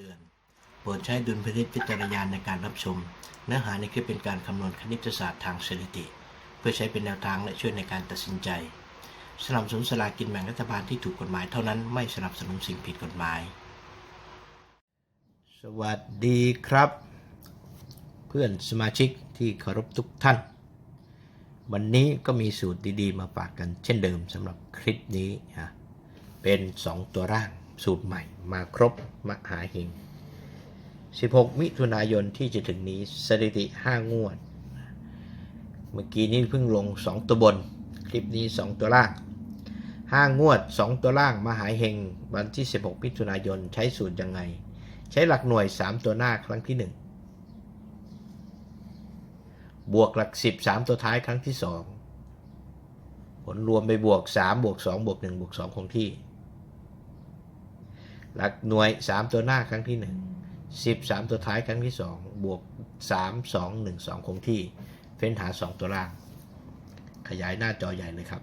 เตือน โปรดใช้ดุลพินิจพิจารณาในการรับชม เนื้อหาในคลิปเป็นการคำนวณคณิตศาสตร์ทางสถิติ เพื่อใช้เป็นแนวทางและช่วยในการตัดสินใจสนับสนุนสลากินแบ่งรัฐบาลที่ถูกกฎหมายเท่านั้นไม่สนับสนุนสิ่งผิดกฎหมาย สวัสดีครับ เพื่อนสมาชิกที่เคารพทุกท่าน วันนี้ก็มีสูตรดีๆ มาฝากกันเช่นเดิมสำหรับคลิปนี้นะเป็น 2 ตัวร่าง สูตรใหม่มาครบมหาหิง 16 มิถุนายนที่จะถึงนี้สถิติ 5 งวด เมื่อกี้นี้เพิ่งลง 2 ตัวบน คลิปนี้ 2 ตัวล่าง 5 งวด 2 ตัวล่างมหาเฮงวันที่ 16 มิถุนายนใช้สูตรยังไง ใช้หลักหน่วย 3 ตัวหน้าครั้งที่ 1 บวกหลัก 10 3 ตัวท้ายครั้งที่ 2 ผลรวมไปบวก 3 บวก 2 บวก 1 บวก 2 คงที่ หลักหน่วย 3 ตัวหน้าครั้งที่ 1 13 ตัวท้ายครั้งที่ 2 บวก 3 2 1 2 คงที่ เฟ้นหา 2 ตัวล่าง ขยายหน้าจอใหญ่เลยครับ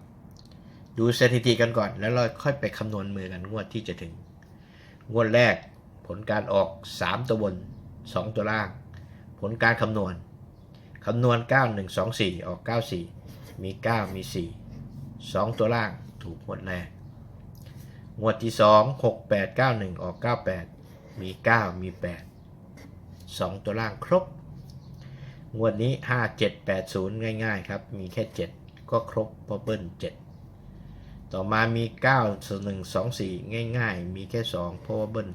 ดูสถิติกันก่อน แล้วเราค่อยไปคำนวณมือกันงวดที่จะถึง งวดแรกผลการออก 3 ตัวบน 2 ตัวล่าง ผลการคำนวณคำนวณ 9 1 2 4 ออก 94 มี 9 มี 4 2 ตัวล่างถูกหมดแรก งวดที่2 6 8 9 1ออก98มี9มี8 2ตัวล่างครบ งวดนี้5 7 8 0ง่าย ๆ ครับ มีแค่7ก็ครบเพราะเบิ้ล7ต่อมามี9 1 2 4ง่าย ๆ มีแค่2เพราะว่าเบิ้ล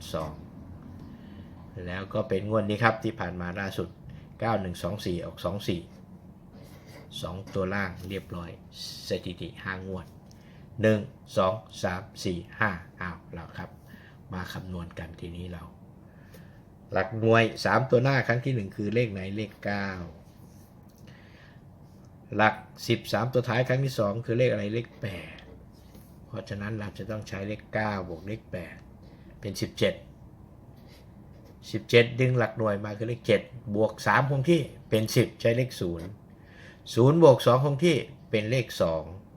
2แล้วก็เป็นงวดนี้ครับที่ผ่านมาล่าสุด 9124 ออก 24 2 ตัวล่างเรียบร้อยสถิติ5งวด 1 2 3 4 5อ้าวแล้วครับ มาคำนวณกันทีนี้เรา หลักหน่วย 3 ตัวหน้าครั้งที่ 1 คือเลขไหนเลข 9 หลัก 13 ตัวท้ายครั้งที่ 2 คือเลขอะไรเลข 8 เพราะฉะนั้นเราจะต้องใช้เลข 9 บวกเลข 8 เป็น 17 17 ดึงหลักหน่วยมาคือเลข 7 บวก 3 คงที่เป็น 10 ใช้เลข 0 0 บวก 2 คงที่เป็นเลข 2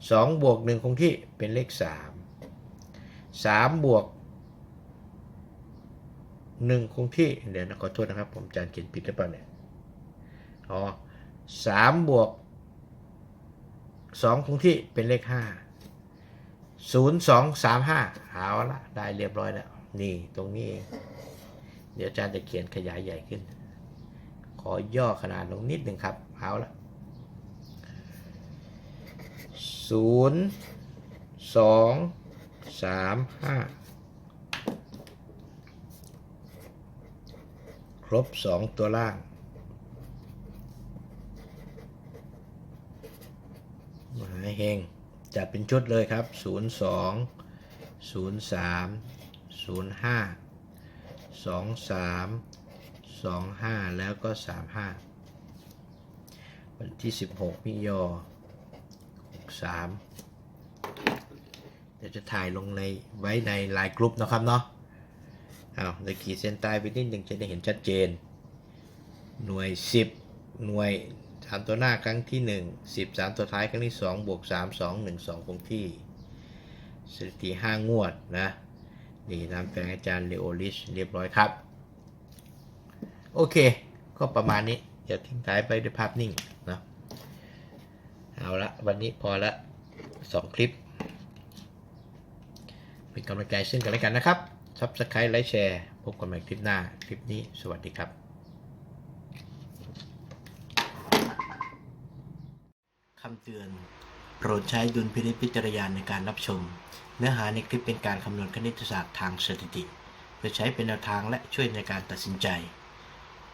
2 บวก 1 คงที่เป็นเลข 3 3 บวก 1 คงที่ เดี๋ยวนะขอโทษนะครับ ผมจานเขียนผิดหรือเปล่าเนี่ย อ๋อ3บวก 2 คงที่เป็นเลข 5 0 2 3 5เอาละได้เรียบร้อยแล้ว นี่ตรงนี้เองเดี๋ยวอาจารย์จะเขียนขยายใหญ่ขึ้น ขอย่อขนาดลงนิดหนึ่งครับ เอาละ ศูนย์สองสามห้าครบสองตัวล่าง มหาเฮงจัดเป็นชุดเลยครับ 02 03 05สองสามสองห้าแล้วก็สามห้าวันที่สิบหกมิยอ สามเดี๋ยวจะถ่ายลงในไว้ในไลน์กรุ๊ปนะครับเนาะเอาในขีดเส้นใต้ไปนิดหนึ่งจะได้เห็นชัดเจน หน่วยสิบหน่วยสามตัวหน้าครั้งที่หนึ่งสิบสามตัวท้ายครั้งที่สองบวกสามสองหนึ่งสองคงที่สถิติห้างวดนะ นี่นำแปลงอาจารย์เลโอลิชเรียบร้อยครับ โอเค ก็ประมาณนี้เดี๋ยวทิ้งท้ายไปด้วยภาพนิ่งนะ เอาละวันนี้พอละสองคลิป เป็นกำลังใจซึ่งกันและกันนะครับซับสไครต์ไลค์แชร์ พบกันใหม่คลิปหน้า คลิปนี้สวัสดีครับ คำเตือน โปรดใช้ดุลพินิจพิจารณาในการรับชม เนื้อหาในคลิปเป็นการคำนวณคณิตศาสตร์ทางสถิติ เพื่อใช้เป็นแนวทางและช่วยในการตัดสินใจ